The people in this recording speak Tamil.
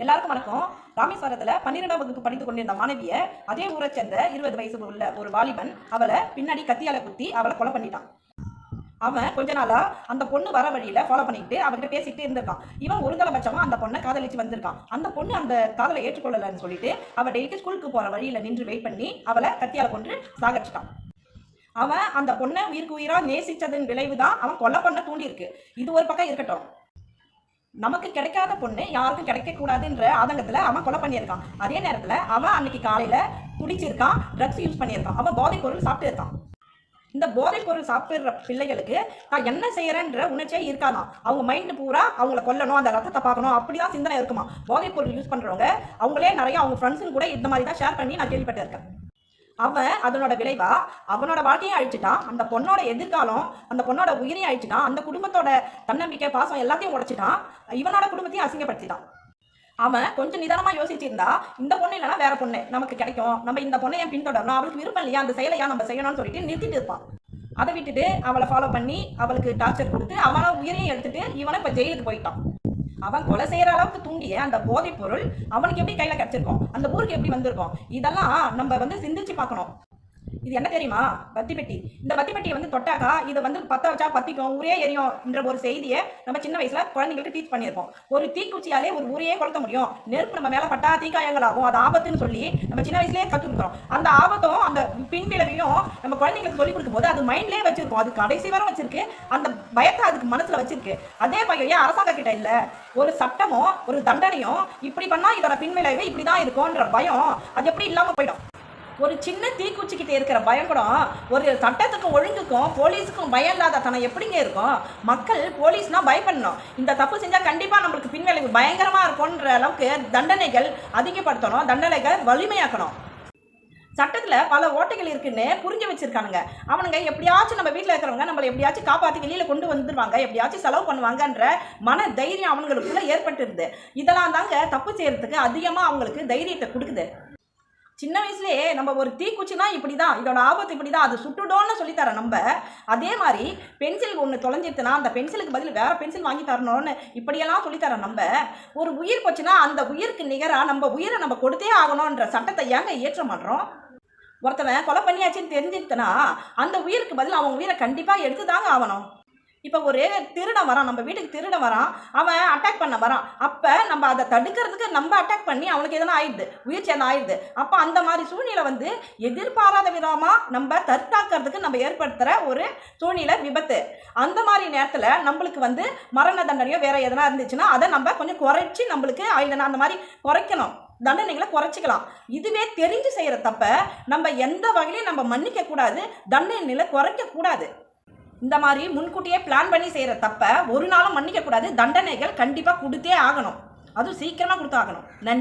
எல்லாருக்கும் வணக்கம். ராமேஸ்வரத்தில் பன்னிரெண்டாம் வகுப்பு படித்துக் கொண்டிருந்த மாணவியை அதே ஊரை சேர்ந்த இருபது வயசு உள்ள ஒரு வாலிபன் அவளை பின்னாடி கத்தியால குத்தி அவளை கொலை பண்ணிட்டான். அவன் கொஞ்ச நாளா அந்த பொண்ணு வர வழியில ஃபாலோ பண்ணிட்டு அவன்கிட்ட பேசிக்கிட்டே இருந்திருக்கான். இவன் ஒரு பட்சமா அந்த பொண்ணை காதலிச்சு வந்திருக்கான். அந்த பொண்ணு அந்த காதலை ஏற்றுக்கொள்ளலன்னு சொல்லிட்டு அவள் டெய்லி ஸ்கூலுக்கு போற வழியில நின்று வெயிட் பண்ணி அவளை கத்தியால கொண்டு சாகடிச்சிட்டான். அவன் அந்த பொண்ணை உயிருக்கு உயிரா நேசிச்சதன் விளைவு தான் அவன் கொலை பண்ண தூண்டி இருக்கு இது ஒரு பக்கம் இருக்கட்டும். நமக்கு கிடைக்காத பொண்ணு யாருக்கும் கிடைக்கக்கூடாதுன்ற ஆதங்கத்தில் அவன் கொலை பண்ணியிருக்கான். அதே நேரத்தில் அவன் அன்னைக்கு காலையில் குடிச்சிருக்கான் ட்ரக்ஸ் யூஸ் பண்ணியிருக்கான். அவன் போதைப் பொருள் சாப்பிட்டு இருக்கான் இந்த போதைப் பொருள் சாப்பிட்ற பிள்ளைகளுக்கு நான் என்ன செய்யறேன்ற உணர்ச்சியே இருக்காதான். அவங்க மைண்டு பூரா அவங்கள கொல்லணும் அந்த ரத்தத்தை பார்க்கணும் அப்படி தான் சிந்தனை இருக்குமா போதைப் பொருள் யூஸ் பண்ணுறவங்க அவங்களே நிறைய அவங்க ஃப்ரெண்ட்ஸுங்க கூட இந்த மாதிரி தான் ஷேர் பண்ணி நான் கேள்விப்பட்டிருக்கேன். அவன் அதனோட விளைவா? அவனோட வாழ்க்கையும் அழிச்சிட்டான் அந்த பொண்ணோட எதிர்காலம் அந்த பொண்ணோட உயிரையும் அழிச்சிட்டான் அந்த குடும்பத்தோட தன்னம்பிக்கை பாசம் எல்லாத்தையும் உடைச்சிட்டான் இவனோட குடும்பத்தையும் அசிங்கப்படுத்திட்டான் அவன் கொஞ்சம் நிதானமா யோசிச்சிருந்தா இந்த பொண்ணு இல்லைன்னா வேற பொண்ணு நமக்கு கிடைக்கும். நம்ம இந்த பொண்ணை ஏன் பின்தொடரணும்? அவளுக்கு விருப்பம் இல்லையா? அந்த செயலை ஏன் நம்ம செய்யணும்னு சொல்லிட்டு நிறுத்திட்டு இருப்பான் அதை விட்டுட்டு அவளை ஃபாலோ பண்ணி அவளுக்கு டார்ச்சர் கொடுத்து அவனோட உயிரையும் எடுத்துட்டு இவனை இப்போ ஜெயிலுக்கு போயிட்டான். அவன் கொலை செய்யற அளவுக்கு தூங்கிய அந்த போதைப் பொருள் அவனுக்கு எப்படி கையில கிடைச்சிருக்கும்? அந்த ஊருக்கு எப்படி வந்திருக்கும்? இதெல்லாம் நம்ம வந்து சிந்திச்சு பார்க்கணும். இது என்ன தெரியுமா? பத்தி பெட்டி இந்த பத்தி பெட்டியை வந்து தொட்டாக்கா இதை வந்து பத்த வச்சா பத்திக்கும். ஊரே எரியும்ன்ற ஒரு செய்தியை நம்ம சின்ன வயசுல குழந்தைங்களுக்கு டீச் பண்ணியிருப்போம். ஒரு தீக்குச்சியாலே ஒரு ஊரையே கொளுத்த முடியும். நெருப்பு நம்ம மேல பட்டா தீக்காயங்கள் ஆகும் அது ஆபத்துன்னு சொல்லி நம்ம சின்ன வயசுலயே கற்றுக்கிறோம் அந்த ஆபத்தும் அந்த பின்விளைவையும் நம்ம குழந்தைங்களுக்கு சொல்லி கொடுக்கும் போது அது மைண்ட்லேயே வச்சிருக்கோம். அது கடைசி வரை வச்சிருக்கு. அந்த பயத்தை அதுக்கு மனசுல வச்சிருக்கு. அதே பயம் ஏன் அரசாங்க கிட்ட இல்ல? ஒரு சட்டமோ ஒரு தண்டனையும் இப்படி பண்ணா இதோட பின்விளைவு இப்படிதான் இருக்கும்ன்ற பயம் அது எப்படி இல்லாம போயிடும்? ஒரு சின்ன தீக்குச்சிக்கிட்டே இருக்கிற பயம் கூட ஒரு சட்டத்துக்கும் ஒழுங்குக்கும் போலீஸுக்கும் பயம் இல்லாத தனம் எப்படிங்க இருக்கும்? மக்கள் போலீஸ்னால் பயப்படணும். இந்த தப்பு செஞ்சால் கண்டிப்பாக நம்மளுக்கு பின்விளைவு பயங்கரமாக இருக்கும்ன்ற அளவுக்கு தண்டனைகள் அதிகப்படுத்தணும் தண்டனைகள் வலிமையாக்கணும். சட்டத்தில் பல ஓட்டைகள் இருக்குன்னு புரிஞ்சு வச்சிருக்கானுங்க. அவனுங்க எப்படியாச்சும் நம்ம வீட்டில் இருக்கிறவங்க நம்மளை எப்படியாச்சும் காப்பாற்றி வெளியில் கொண்டு வந்துடுவாங்க எப்படியாச்சும் செலவு பண்ணுவாங்கன்ற மன தைரியம் அவங்களுக்குள்ளே ஏற்பட்டுருது. இதெல்லாம் தாங்க தப்பு செய்கிறதுக்கு அதிகமாக அவங்களுக்கு தைரியத்தை கொடுக்குது. சின்ன வயசுலேயே நம்ம ஒரு தீக்குச்சினா இப்படி தான் இதோட ஆபத்து இப்படி தான் அது சுட்டுடோன்னு சொல்லித்தர நம்ம. அதே மாதிரி பென்சில் ஒன்று தொலைஞ்சிருச்சுன்னா அந்த பென்சிலுக்கு பதில் வேறு பென்சில் வாங்கி தரணும்னு இப்படியெல்லாம் சொல்லித்தர நம்ம. ஒரு உயிர் போச்சுன்னா அந்த உயிருக்கு நிகராக நம்ம உயிரை நம்ம கொடுத்தே ஆகணுன்ற சட்டத்தை ஏங்க ஏற்ற மாட்டோம்? ஒருத்தவன் கொலை பண்ணியாச்சுன்னு தெரிஞ்சிருச்சுன்னா அந்த உயிருக்கு பதில் அவன் உயிரை கண்டிப்பாக எடுத்து தாங்க ஆகணும். இப்போ ஒரு திருடன் வரான் நம்ம வீட்டுக்கு திருடன் வரான் அவன் அட்டாக் பண்ண வரான். அப்போ நம்ம அதை தடுக்கிறதுக்கு நம்ம அட்டாக் பண்ணி அவனுக்கு எதனா ஆயிடுது உயிர் சேதம் ஆயிடுது. அப்போ அந்த மாதிரி சூழ்நிலை வந்து எதிர்பாராத விதமாக நம்ம தற்காக்கிறதுக்கு நம்ம ஏற்படுத்துகிற ஒரு சூழ்நிலை விபத்து. அந்த மாதிரி நேரத்தில் நம்மளுக்கு வந்து மரண தண்டனையோ வேற எதனா இருந்துச்சுன்னா அதை நம்ம கொஞ்சம் குறைச்சி நம்மளுக்கு இல்லைன்னா அந்த மாதிரி குறைக்கணும். தண்டனைகளை குறைச்சிக்கலாம். இதுவே தெரிஞ்சு செய்கிற தப்ப நம்ம எந்த வகையிலையும் நம்ம மன்னிக்கக்கூடாது தண்டனைகளை குறைக்கக்கூடாது. இந்த மாதிரி முன்கூட்டியே பிளான் பண்ணி செய்கிற தப்ப ஒரு நாளும் மன்னிக்க கூடாது. தண்டனைகள் கண்டிப்பாக கொடுத்தே ஆகணும். அதுவும் சீக்கிரமாக கொடுத்தாகணும். நன்றி.